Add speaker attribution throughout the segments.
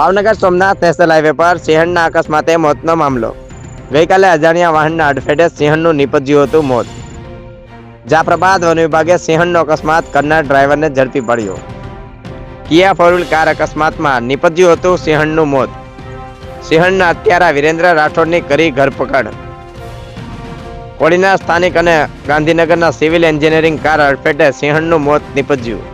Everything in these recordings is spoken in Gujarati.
Speaker 1: ભાવનગર સોમનાથ નેશનલ હાઈવે પર સિંહણના અકસ્માતે મોતનો મામલો. ગઈકાલે અજાણ્યા વાહનના અડફેટે સિંહણનું નીપજ્યું હતું મોત. જાફરાબાદ વન વિભાગે સિંહણનો અકસ્માત કરનાર ડ્રાઈવરને ઝડપી પડ્યો. કિયા ફોર વ્હીલ કાર અકસ્માતમાં નીપજ્યું હતું સિંહણનું મોત. સિંહણના અત્યારે વિરેન્દ્ર રાઠોડની કરી ધરપકડ કોડીના સ્થાનિક અને ગાંધીનગરના સિવિલ એન્જિનિયરિંગ કાર અડફેટે સિંહણનું મોત નીપજ્યું.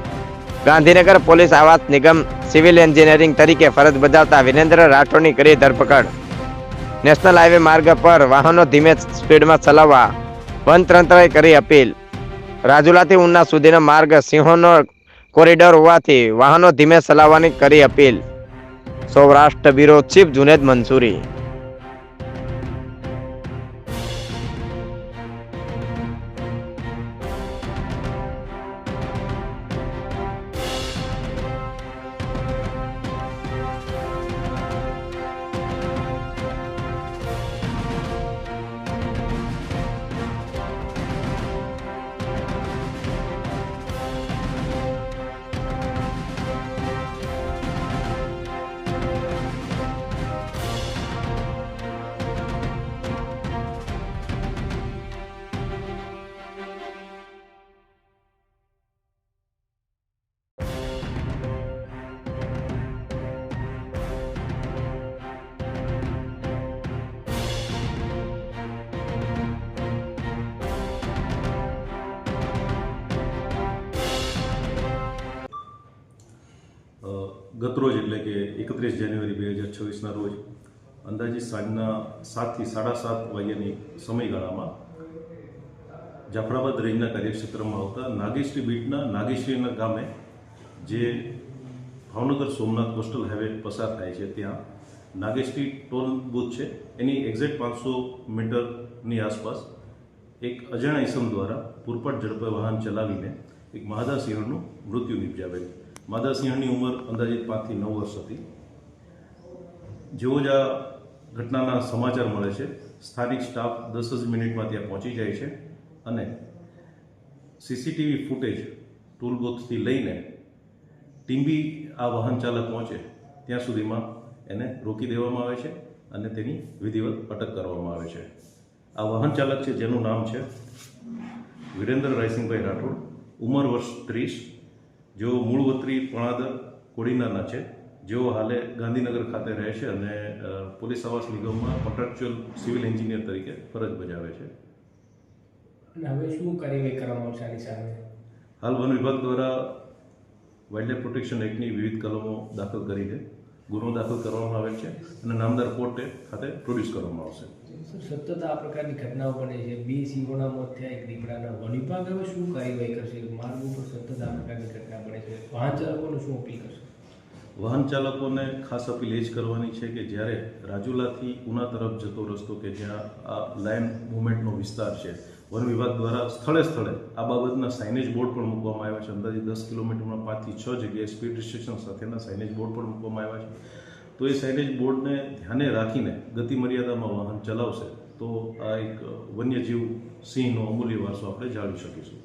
Speaker 1: ગાંધીનગર પોલીસ આવાસ નિગમ સિવિલ એન્જિનિયરિંગ તરીકે ફરજ બજાવતા વિરેન્દ્ર રાઠોડની કરી ધરપકડ. નેશનલ હાઈવે માર્ગ પર વાહનો ધીમે સ્પીડમાં ચલાવવા વન તંત્રએ કરી અપીલ. રાજુલાથી ઉના સુધીનો માર્ગ સિંહોનો કોરિડોર હોવાથી વાહનો ધીમે ચલાવવાની કરી appeal. Saurashtra bureau chief Junaid Mansuri.
Speaker 2: ગતરોજ એટલે કે એકત્રીસ જાન્યુઆરી બે હજાર છવ્વીસના રોજ અંદાજે સાંજના સાતથી સાડા સાત વાગ્યાની સમયગાળામાં જાફરાબાદ રેન્જના કાર્યક્ષેત્રમાં આવતા નાગેશ્રી બીટના નાગેશ્રીના ગામે જે ભાવનગર સોમનાથ કોસ્ટલ હાઈવે પસાર થાય છે, ત્યાં નાગેશ્રી ટોલ બૂથ છે. એની એક્ઝેક્ટ પાંચસો મીટરની આસપાસ એક અજાણ્યા ઇસમ દ્વારા પૂરપાટ ઝડપે વાહન ચલાવીને એક મહાદા સિંહણનું મૃત્યુ નિપજાવેલ. માદા સિંહણની ઉંમર અંદાજિત પાંચથી નવ વર્ષ હતી. જેવો જ આ ઘટનાના સમાચાર મળે છે, સ્થાનિક સ્ટાફ દસ જ મિનિટમાં ત્યાં પહોંચી જાય છે અને સીસીટીવી ફૂટેજ ટૂલ બુથથી લઈને ટીંબી આ વાહન ચાલક પહોંચે, ત્યાં સુધીમાં એને રોકી દેવામાં આવે છે અને તેની વિધિવત અટક કરવામાં આવે છે. આ વાહન ચાલક છે, જેનું નામ છે વિરેન્દ્ર રાયસિંહભાઈ રાઠોડ. ઉંમર વર્ષ ત્રીસ જેઓ મૂળ વતરી પણાદર કોડીનાના છે જેઓ હાલે ગાંધીનગર ખાતે રહે છે અને પોલીસ આવાસ નિગમમાં કોન્ટ્રાક્ચ્યુઅલ સિવિલ એન્જિનિયર તરીકે ફરજ બજાવે છે.
Speaker 3: અને હવે શું કાર્યવાહી કરવામાં આવશે આની સામે?
Speaker 2: હાલ વન વિભાગ દ્વારા વાઇલ્ડલાઇફ પ્રોટેક્શન એક્ટની વિવિધ કલમો દાખલ કરીને ગુનો દાખલ કરવામાં આવેલ છે અને નામદાર કોર્ટે ખાતે પ્રોડ્યુસ કરવામાં આવશે.
Speaker 3: સતત આ પ્રકારની ઘટનાઓ બને છે. બે સિંહોના મોત થયા, એક દીપડાના વન વિભાગ શું કાર્યવાહી કરશે? માર્ગ ઉપર સતત આ પ્રકારની ઘટના બને છે. વાહન ચાલકોને શું અપીલ કરશે?
Speaker 2: વાહન ચાલકોને ખાસ અપીલ એ જ કરવાની છે કે જ્યારે રાજુલાથી ઉના તરફ જતો રસ્તો કે જ્યાં આ લાઇન મુવમેન્ટનો વિસ્તાર છે, વન વિભાગ દ્વારા સ્થળે સ્થળે આ બાબતના સાઇનેજ બોર્ડ પણ મૂકવામાં આવ્યા છે. અંદાજે દસ કિલોમીટરમાં પાંચથી છ જગ્યાએ સ્પીડ રિસ્ટ્રિક્શન સાથેના સાઇનેજ બોર્ડ પણ મૂકવામાં આવ્યા છે. તો એ સાઇનેજ બોર્ડને ધ્યાને રાખીને ગતિ મર્યાદામાં વાહન ચલાવશે, તો આ એક વન્યજીવ સિંહનો અમૂલ્ય વારસો આપણે જાળવી શકીશું.